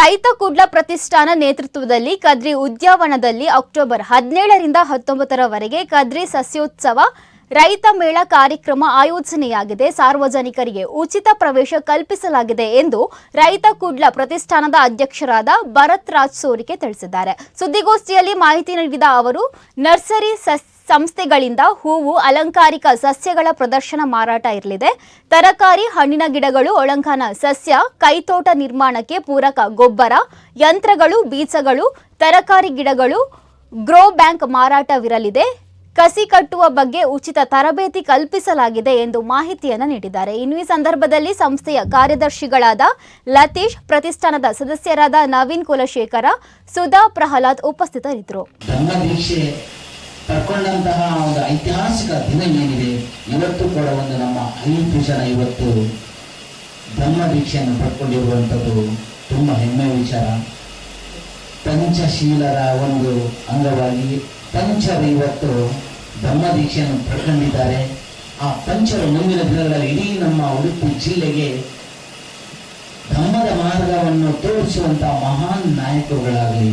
ರೈತ ಕುಡ್ಲ ಪ್ರತಿಷ್ಠಾನ ನೇತೃತ್ವದಲ್ಲಿ ಕದ್ರಿ ಉದ್ಯಾನವನದಲ್ಲಿ ಅಕ್ಟೋಬರ್ ಹದಿನೇಳರಿಂದ ಹತ್ತೊಂಬತ್ತರವರೆಗೆ ಕದ್ರಿ ಸಸ್ಯೋತ್ಸವ ರೈತ ಮೇಳ ಕಾರ್ಯಕ್ರಮ ಆಯೋಜನೆಯಾಗಿದೆ. ಸಾರ್ವಜನಿಕರಿಗೆ ಉಚಿತ ಪ್ರವೇಶ ಕಲ್ಪಿಸಲಾಗಿದೆ ಎಂದು ರೈತ ಕುಡ್ಲ ಪ್ರತಿಷ್ಠಾನದ ಅಧ್ಯಕ್ಷರಾದ ಭರತ್ ರಾಜ್ ಸೋರಿಕೆ ತಿಳಿಸಿದ್ದಾರೆ. ಸುದ್ದಿಗೋಷ್ಠಿಯಲ್ಲಿ ಮಾಹಿತಿ ನೀಡಿದ ಅವರು, ನರ್ಸರಿ ಸಸ್ ಸಂಸ್ಥೆಗಳಿಂದ ಹೂವು, ಅಲಂಕಾರಿಕ ಸಸ್ಯಗಳ ಪ್ರದರ್ಶನ ಮಾರಾಟ ಇರಲಿದೆ. ತರಕಾರಿ, ಹಣ್ಣಿನ ಗಿಡಗಳು ಒಳಂಕನ ಸಸ್ಯ, ಕೈತೋಟ ನಿರ್ಮಾಣಕ್ಕೆ ಪೂರಕ ಗೊಬ್ಬರ, ಯಂತ್ರಗಳು, ಬೀಜಗಳು, ತರಕಾರಿ ಗಿಡಗಳು, ಗ್ರೋ ಬ್ಯಾಂಕ್ ಮಾರಾಟವಿರಲಿದೆ. ಕಸಿ ಕಟ್ಟುವ ಬಗ್ಗೆ ಉಚಿತ ತರಬೇತಿ ಕಲ್ಪಿಸಲಾಗಿದೆ ಎಂದು ಮಾಹಿತಿಯನ್ನು ನೀಡಿದ್ದಾರೆ. ಇನ್ನು ಈ ಸಂದರ್ಭದಲ್ಲಿ ಸಂಸ್ಥೆಯ ಕಾರ್ಯದರ್ಶಿಗಳಾದ ಲತೀಶ್, ಪ್ರತಿಷ್ಠಾನದ ಸದಸ್ಯರಾದ ನವೀನ್ ಕುಲಶೇಖರ, ಸುಧಾ ಪ್ರಹ್ಲಾದ್ ಉಪಸ್ಥಿತರಿದ್ದರು. ಪಡ್ಕೊಂಡಂತಹ ಒಂದು ಐತಿಹಾಸಿಕ ದಿನ ಏನಿದೆ, ಇವತ್ತು ಕೂಡ ಒಂದು ನಮ್ಮ ಐದು ಜನ ಇವತ್ತು ಧರ್ಮ ದೀಕ್ಷೆಯನ್ನು ಪಡ್ಕೊಂಡಿರುವಂಥದ್ದು ತುಂಬ ಹೆಮ್ಮೆಯ ವಿಚಾರ. ಪಂಚಶೀಲರ ಒಂದು ಅಂಗವಾಗಿ ಪಂಚರು ಇವತ್ತು ಧರ್ಮ ದೀಕ್ಷೆಯನ್ನು ಪಡ್ಕೊಂಡಿದ್ದಾರೆ. ಆ ಪಂಚರು ಮುಂದಿನ ದಿನಗಳಲ್ಲಿ ಇಡೀ ನಮ್ಮ ಉಡುಪಿ ಜಿಲ್ಲೆಗೆ ಧರ್ಮದ ಮಾರ್ಗವನ್ನು ತೋರಿಸುವಂತಹ ಮಹಾನ್ ನಾಯಕರುಗಳಾಗಲಿ